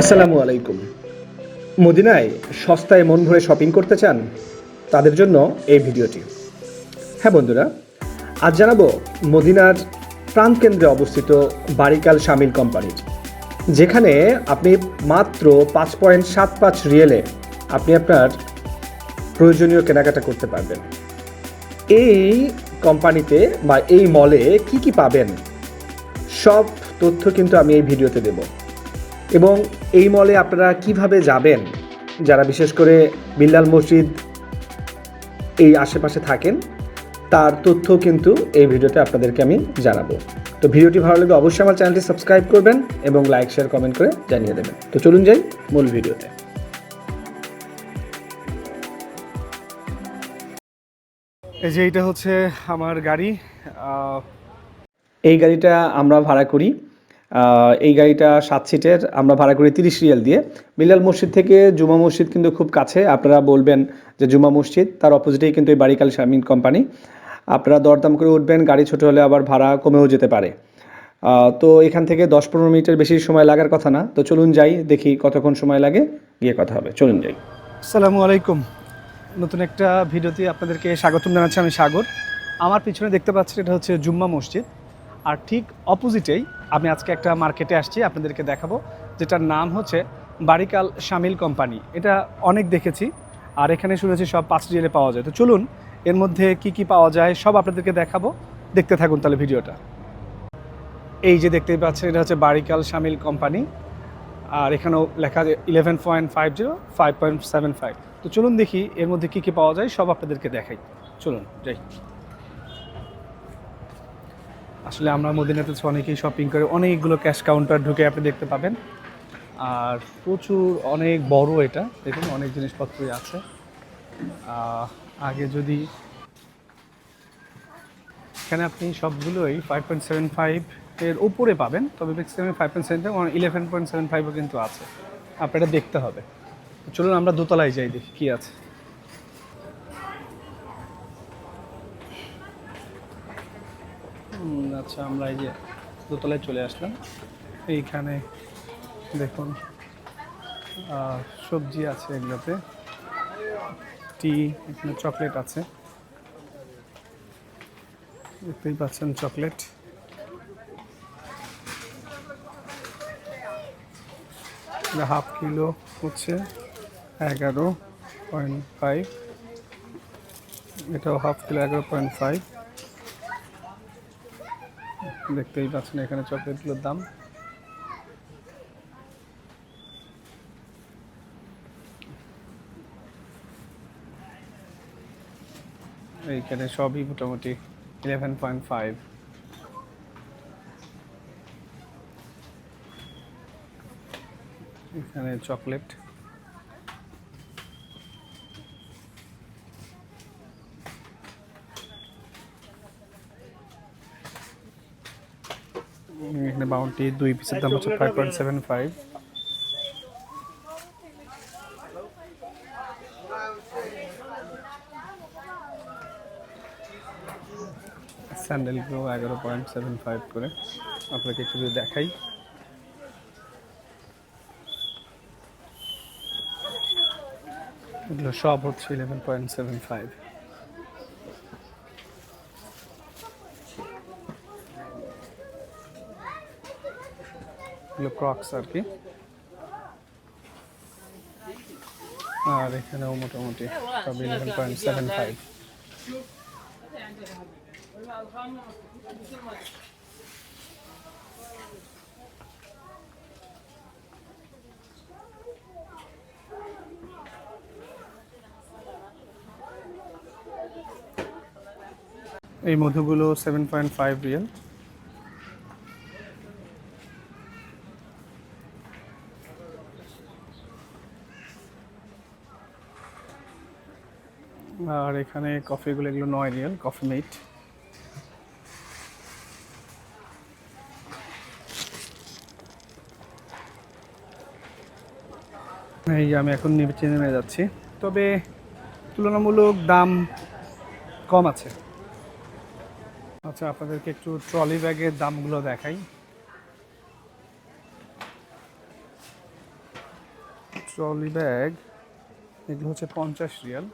আসসালামু আলাইকুম। মদিনায় সস্তায় মন ভরে শপিং করতে চান? তাদের জন্য এই ভিডিওটি। হ্যাঁ বন্ধুরা, আজ জানাব মদিনার প্রাণকেন্দ্রে অবস্থিত বারিকাল শামিল কোম্পানির। যেখানে আপনি মাত্র পাঁচ পয়েন্ট সাত পাঁচ রিয়েলে আপনি আপনার প্রয়োজনীয় কেনাকাটা করতে পারবেন। এই কোম্পানিতে বা এই মলে কি কি পাবেন? সব তথ্য কিন্তু আমি এই ভিডিওতে দেবো। এবং এই মলে আপনারা কীভাবে যাবেন? যারা বিশেষ করে বিল্লাল মসজিদ এই আশেপাশে থাকেন তার তথ্য কিন্তু এই ভিডিওতে আপনাদেরকে আমি জানাব। তো ভিডিওটি ভালো লাগলে অবশ্যই আমার চ্যানেলটি সাবস্ক্রাইব করবেন এবং লাইক শেয়ার কমেন্ট করে জানিয়ে দেবেন। তো চলুন যাই মূল ভিডিওতে। এই যে এটা হচ্ছে আমার গাড়ি এই গাড়িটা আমরা ভাড়া করি এই গাড়িটা সাত সিটের, আমরা ভাড়া করি তিরিশ রিয়াল দিয়ে। বিল্লাল মসজিদ থেকে জুমা মসজিদ কিন্তু খুব কাছে, আপনারা বলবেন যে জুমা মসজিদ, তার অপোজিটেই কিন্তু এই বারিকাল শামিন কোম্পানি। আপনারা দরদাম করে উঠবেন, গাড়ি ছোট হলে আবার ভাড়া কমেও যেতে পারে। তো এখান থেকে দশ পনেরো মিনিটের বেশি সময় লাগার কথা না। তো চলুন যাই, দেখি কতক্ষণ সময় লাগে, গিয়ে কথা হবে। চলুন যাই। আসসালামু আলাইকুম। নতুন একটা ভিডিওতে আপনাদেরকে স্বাগতম জানাচ্ছি, আমি সাগর। আমার পিছনে দেখতে পাচ্ছি এটা হচ্ছে জুম্মা মসজিদ। আর ঠিক অপোজিটেই আমি আজকে একটা মার্কেটে আসছি, আপনাদেরকে দেখাবো, যেটার নাম হচ্ছে বারিকাল শামিল কোম্পানি। এটা অনেক দেখেছি, আর এখানে শুনেছি সব পাঁচ রিয়েলে পাওয়া যায়। তো চলুন, এর মধ্যে কি কি পাওয়া যায় সব আপনাদেরকে দেখাবো। দেখতে থাকুন তাহলে ভিডিওটা। এই যে দেখতেই পাচ্ছেন, এটা হচ্ছে বারিকাল শামিল কোম্পানি, আর এখানেও লেখা eleven point five zero five point seven five তো চলুন দেখি, এর মধ্যে কী কী পাওয়া যায়, সব আপনাদেরকে দেখাই। চলুন, যাই। আসলে আমরা মদিনাতে অনেকেই শপিং করে, অনেকগুলো ক্যাশ কাউন্টার ঢুকে আপনি দেখতে পাবেন। আর প্রচুর, অনেক বড় এটা, দেখুন, অনেক জিনিসপত্রই আছে। আগে যদি এখানে আপনি সবগুলোই ফাইভ পয়েন্ট সেভেন ফাইভ এর উপরে পাবেন, তবে maximum five point seven five eleven point seven ফাইভও কিন্তু আছে। আপনারা দেখতে হবে। চলুন, আমরা দোতলায় যাই, দেখি কী আছে। আচ্ছা আমরা এই যে দোতলায় চলে আসলাম। এইখানে দেখুন সবজি আছে এগুলোতে। টি, এখানে চকলেট আছে। দেখতেই পাচ্ছেন চকলেট। হাফ কিলো হচ্ছে এগারো পয়েন্ট ফাইভ। এটাও হাফ কিলো, এগারো পয়েন্ট ফাইভ। দেখতেই পাচ্ছেন এখানে চকলেটগুলোর দাম। এইখানে সবই মোটামুটি ইলেভেন পয়েন্ট ফাইভ এখানে চকলেট। এখানে বাউন্টি দুই পিসের দাম হচ্ছে ফাইভ পয়েন্ট সেভেন ফাইভ স্যান্ডেলগুলো এগারো পয়েন্ট সেভেন ফাইভ করে। আপনাকে একটু দেখাই। এগুলো সব হচ্ছে ইলেভেন পয়েন্ট সেভেন ফাইভ এগুলো ক্রক্স আর কি। আর এখানেও মোটামুটি সব পয়েন্ট সেভেন ফাইভ এই মধুগুলো সেভেন পয়েন্ট ফাইভ রিয়েল আর এখানে কফিগুলো এগুলো নয় রিয়েল কফি মেট এই আমি এখন নিচে নেমে যাচ্ছি। তবে তুলনামূলক দাম কম আছে। আচ্ছা আপনাদেরকে একটু ট্রলি ব্যাগের দামগুলো দেখাই। ট্রলি ব্যাগ এগুলো হচ্ছে পঞ্চাশ রিয়াল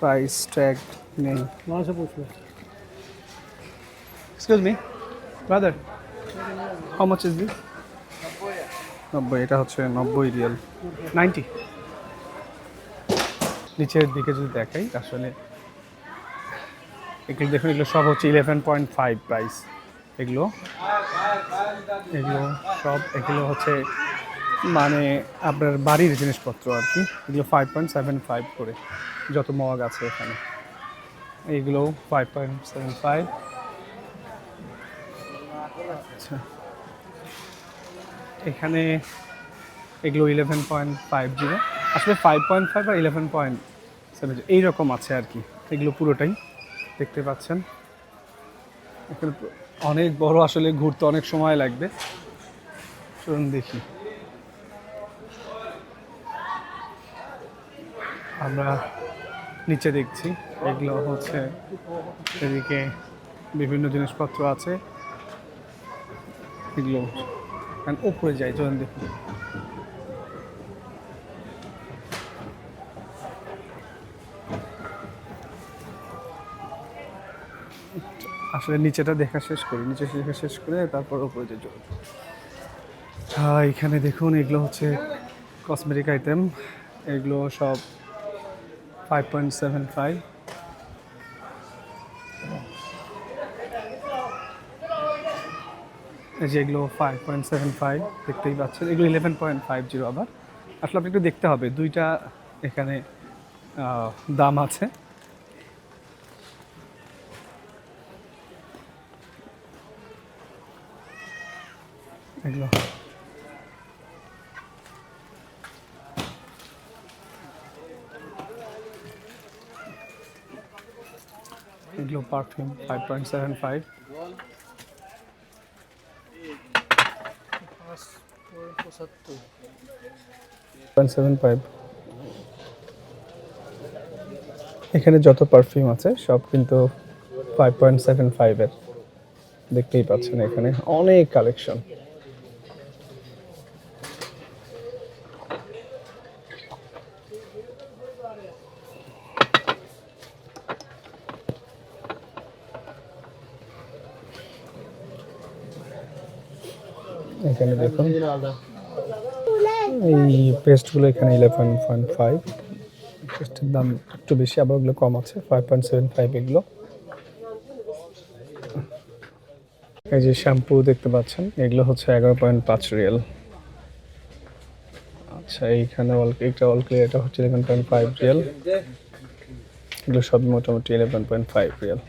প্রাইস ট্যাগ নেই। নশো পঁচিশ excuse me brother how much is this নব্বই এটা হচ্ছে নব্বই রিয়াল। নাইনটি নিচের দিকে যদি দেখাই আসলে এগুলো দেখুন এগুলো সব হচ্ছে ইলেভেন পয়েন্ট ফাইভ প্রাইস এগুলো এগুলো সব, এগুলো হচ্ছে মানে আপনার বাড়ির জিনিসপত্র আর কি। এগুলো ফাইভ পয়েন্ট সেভেন ফাইভ করে, যত মগ আছে এখানে। এইগুলো ফাইভ পয়েন্ট সেভেন ফাইভ আচ্ছা। এখানে এগুলো ইলেভেন পয়েন্ট ফাইভ জিরো আসলে ফাইভ পয়েন্ট ফাইভ আর ইলেভেন পয়েন্ট সেভেন এইরকম আছে আর কি। এগুলো পুরোটাই দেখতে পাচ্ছেন। এখানে অনেক বড় আসলে ঘুরতে অনেক সময় লাগবে। চলুন দেখি। আমরা নিচে দেখছি, এগুলো হচ্ছে এদিকে বিভিন্ন জিনিসপত্র আছে। এগুলো উপরে যাই, চলুন দেখুন আসলে নিচেটা দেখা শেষ করি, নিচে দেখা শেষ করে তারপর উপরে যে চলুন হ্যাঁ এখানে দেখুন এগুলো হচ্ছে কসমেটিক আইটেম এগুলো সব ফাইভ পয়েন্ট সেভেন ফাইভ এই যে এগুলো ফাইভ পয়েন্ট সেভেন ফাইভ দেখতেই পাচ্ছেন। এগুলো ইলেভেন পয়েন্ট ফাইভ জিরো আবার। আসলে আপনি একটু দেখতে হবে, দুইটা এখানে দাম আছে। এগুলো। এগুলো perfume five point seven five এখানে যত পারফিউম আছে, সব কিন্তু ফাইভ পয়েন্ট সেভেন ফাইভের দেখতেই পাচ্ছেন এখানে অনেক কালেকশন এখানে দেখুন। এই পেস্টগুলো এখানে ইলেভেন পয়েন্ট ফাইভ পেস্টের দাম একটু বেশি আবার ওগুলো কম আছে ফাইভ পয়েন্ট সেভেন ফাইভ এগুলো। এই যে শ্যাম্পু দেখতে পাচ্ছেন এগুলো হচ্ছে এগারো পয়েন্ট পাঁচ রিয়েল আচ্ছা এইখানে অল একটা অল ক্লিয়ার এটা হচ্ছে ইলেভেন পয়েন্ট ফাইভ রিয়েল এগুলো সব মোটামুটি ইলেভেন পয়েন্ট ফাইভ রিয়েল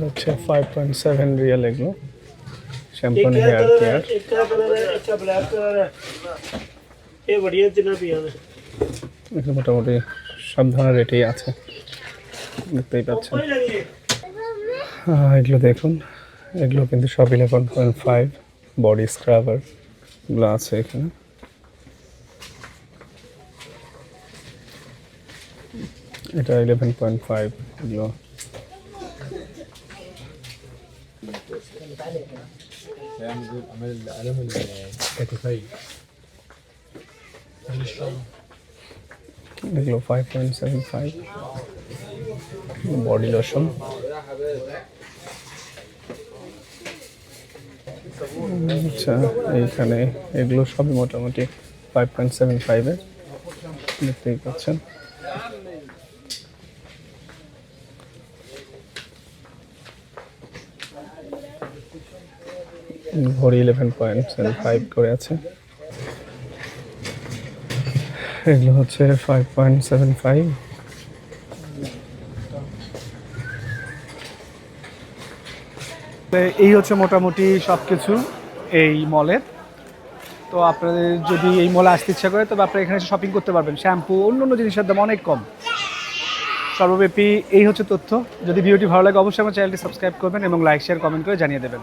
হচ্ছে ফাইভ পয়েন্ট সেভেন রিয়াল এগুলো শ্যাম্পন হেয়ার কেয়ার এগুলো মোটামুটি সব ধরনের রেটেই আছে দেখতেই পাচ্ছেন এগুলো দেখুন এগুলো কিন্তু সব eleven point five body scrubber এগুলো আছে এখানে এটা ইলেভেন পয়েন্ট ফাইভ এগুলো এগুলো five point seven five body lotion আচ্ছা এইখানে এগুলো সবই মোটামুটি ফাইভ পয়েন্ট সেভেন ফাইভের দেখতেই পাচ্ছেন। ঘড়ি ইলেভেন পয়েন্ট ফাইভ করে আছে। এগুলো হচ্ছে ফাইভ পয়েন্ট সেভেন ফাইভ এই হচ্ছে মোটামুটি সব কিছু এই মলের তো আপনাদের যদি এই মলে আসতে ইচ্ছা করে, তবে আপনারা এখানে শপিং করতে পারবেন। শ্যাম্পু অন্য অন্য জিনিসের দাম অনেক কম। সর্বব্যাপী এই হচ্ছে তথ্য। যদি ভিডিওটি ভালো লাগে, অবশ্যই আমার চ্যানেলটি সাবস্ক্রাইব করবেন এবং লাইক শেয়ার কমেন্ট করে জানিয়ে দেবেন।